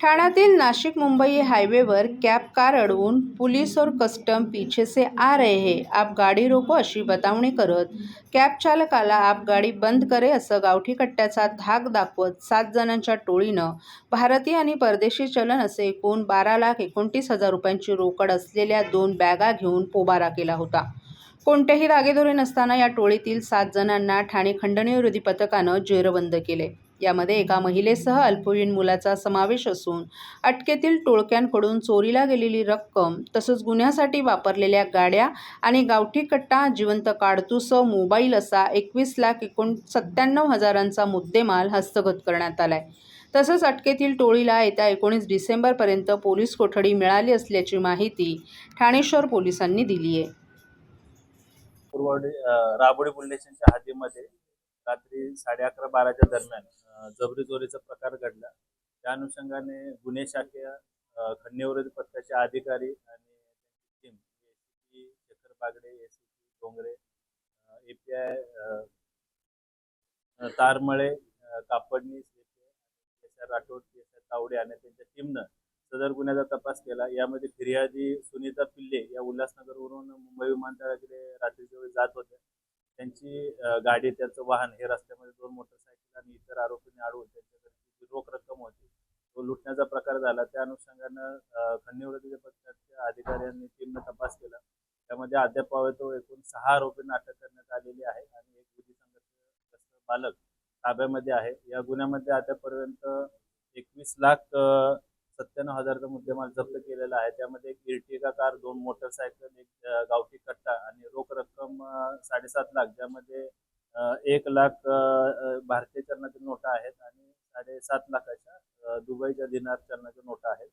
ठाण्यातील नाशिक मुंबई हायवेवर cab car अडवून पुलिस और कस्टम पीछे से आ रहे हैं. आप गाडी रोको अशी बतावणी करत कॅब चालकाला आप गाडी बंद करे असं गावठी कट्ट्याचा धाक दाखवत सात जणांच्या टोळीनं भारतीय आणि परदेशी चलन असे एकूण बारा लाख एकोणतीस हजार रुपयांची रोकड असलेल्या दोन बॅगा घेऊन पोबारा केला होता. कोणतेही दागेदोरे नसताना या टोळीतील सात जणांना ठाणे खंडणी विरोधी पथकानं जेरबंद केले. यामध्ये एका महिलेसह अल्पवयीन मुलाचा समावेश असून अटकेतील टोळक्यांकडून चोरीला गेलेली रक्कम तसंच गुन्ह्यासाठी वापरलेल्या गाड्या आणि गावठी कट्टा जिवंत काढतूस मोबाईल असा एकवीस लाख एकोण सत्त्याण्णव हजारांचा मुद्देमाल हस्तगत करण्यात आलाय. तसंच अटकेतील टोळीला येत्या एकोणीस डिसेंबरपर्यंत पोलीस कोठडी मिळाली असल्याची माहिती ठाणेश्वर पोलिसांनी दिली आहे राबोडी पोलीस स्टेशनच्या हद्दीमध्ये रात्री साडे अकरा बाराच्या दरम्यान जबरी चोरीचा प्रकार घडला. त्या अनुषंगाने गुन्हे शाखे अं, पथकाचे अधिकारी आणि team ACP Shekhar Bagde ACP Dongre API Taramale Kapadnis S R Rathod S R Tawde आणि त्यांच्या टीमनं सदर गुन्ह्याचा तपास केला. यामध्ये फिर्यादी सुनीता पिल्ले या उल्हासनगरवरून मुंबई विमानतळाकडे रात्रीच्या वेळी जात होत्या. त्यांची गाडी त्यांचं वाहन हे रस्त्यामध्ये दोन मोटरसायकल आणि इतर आरोपींनी अडवून त्यांच्याकडे जी रोख रक्कम होती. तो लुटण्याचा प्रकार झाला. त्या अनुषंगानं अं, खंडणी पथकाच्या अधिकाऱ्यांनी टीमनं तपास केला. त्यामध्ये अद्याप तो एकूण सहा आरोपींना अटक करण्यात आलेली आहे आणि एक विधी संघर्ष बालक ताब्यामध्ये आहे. या गुन्ह्यामध्ये आतापर्यंत एकवीस लाख सत्त्याण्णव हजारचा मुद्देमाल जप्त केलेला आहे. त्यामध्ये एक इर्टिगा कार दोन मोटरसायकल एक गावठी कट्टा आणि रोख रक्कम साडेसात लाख. ज्यामध्ये एक लाख भारतीय चलनाच्या नोटा आहेत आणि साडेसात लाखाच्या दुबईच्या दिनार चलनाच्या नोटा आहेत.